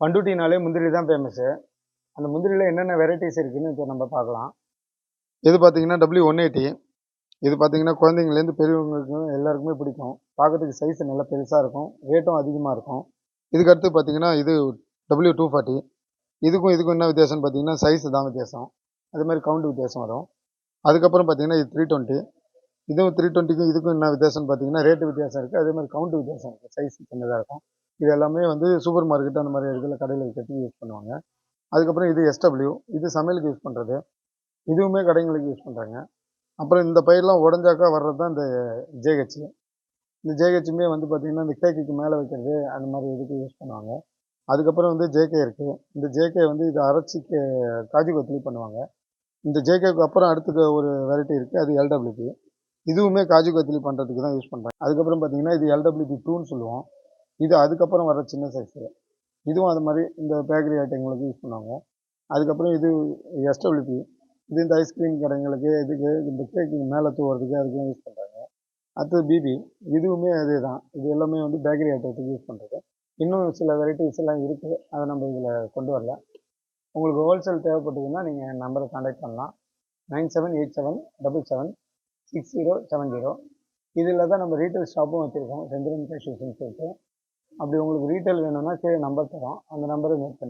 பண்ருட்டினாலே முந்திரி தான் ஃபேமஸ்ஸு அந்த முந்திரியில் என்னென்ன வெரைட்டிஸ் இருக்குதுன்னு இப்போ நம்ம பார்க்கலாம். இது பார்த்திங்கன்னா டபிள்யூ ஒன் எயிட்டி இது பார்த்திங்கன்னா குழந்தைங்கலேருந்து பெரியவங்களுக்கு எல்லாருக்குமே பிடிக்கும். பார்க்கறதுக்கு சைஸ் நல்லா பெருசாக இருக்கும். ரேட்டும் அதிகமாக இருக்கும். இதுக்கடுத்து பார்த்திங்கன்னா பார்த்தீங்கன்னா இது டபிள்யூ டூ ஃபார்ட்டி இதுக்கும் இதுக்கும் என்ன வித்தியாசம்னு பார்த்தீங்கன்னா சைஸ் தான் வித்தியாசம். அதே மாதிரி கவுண்ட் வித்தியாசம் வரும். அதுக்கப்புறம் பார்த்தீங்கன்னா இது த்ரீ டுவெண்ட்டி இதுவும் த்ரீ டுவெண்ட்டிக்கும் இதுக்கும் என்ன வித்தியாசம்னு பார்த்தீங்கன்னா ரேட்டு வித்தியாசம் இருக்குது அதே மாதிரி கவுண்ட் வித்தியாசம் இருக்குது சைஸ் சின்னதாக இருக்கும். இது எல்லாமே வந்து சூப்பர் மார்க்கெட் அந்த மாதிரி இடத்துல கடையில் வைக்கிறதுக்கு யூஸ் பண்ணுவாங்க. அதுக்கப்புறம் இது எஸ்டபிள்யூ இது சமையலுக்கு யூஸ் பண்ணுறது இதுவுமே கடைங்களுக்கு யூஸ் பண்ணுறாங்க அப்புறம் இந்த பயிரெலாம் உடஞ்சாக்கா வர்றது தான் இந்த ஜேஹெச் இந்த ஜேஹெச்சுமே வந்து பார்த்திங்கன்னா இந்த கேக்குக்கு மேலே வைக்கிறது அந்த மாதிரி இதுக்கு யூஸ் பண்ணுவாங்க. அதுக்கப்புறம் வந்து ஜேகே இருக்குது இந்த ஜேகே வந்து இது அரைச்சி கே- காஜு கத்திலி பண்ணுவாங்க. இந்த ஜேகேக்கு அப்புறம் அடுத்து ஒரு வெரைட்டி இருக்குது அது எல்டபிள்யூபி இதுவுமே காஜு கொத்தலி பண்ணுறதுக்கு தான் யூஸ் பண்ணுறாங்க அதுக்கப்புறம் பார்த்தீங்கன்னா இது எல்டபிள்யூபி டூன்னு சொல்லுவோம். இது அதுக்கப்புறம் வர சின்ன சைஸு இதுவும் அது மாதிரி இந்த பேக்கரி ஐட்டங்களுக்கு யூஸ் பண்ணுவாங்க. அதுக்கப்புறம் இது எஸ்டபிள்யூபி இது இந்த ஐஸ்கிரீம் கடைங்களுக்கு இதுக்கு இந்த கேக்கு மேலே தூவுறதுக்கு அதுக்கெல்லாம் யூஸ் பண்ணுறாங்க அடுத்தது பிபி இதுவுமே அதே தான் இது எல்லாமே வந்து பேக்கரி ஐட்டத்துக்கு யூஸ் பண்ணுறது இன்னும் சில வெரைட்டிஸ் எல்லாம் இருக்குது அதை நம்ம இதில் கொண்டு வரல. உங்களுக்கு ஹோல்சேல் தேவைப்பட்டதுன்னா நீங்கள் என் நம்பரை காண்டாக்ட் பண்ணலாம். Nine seven eight seven double seven six zero seven zero இதில் தான் நம்ம ரீட்டைல் ஷாப்பும் வச்சுருக்கோம். செந்திரன் கேஷூஸ்ன்னு சொல்லிட்டு. அப்படி உங்களுக்கு ரீட்டைல் வேணும்னா கீழே நம்பர் தரோம். அந்த நம்பரை நோட் பண்ணி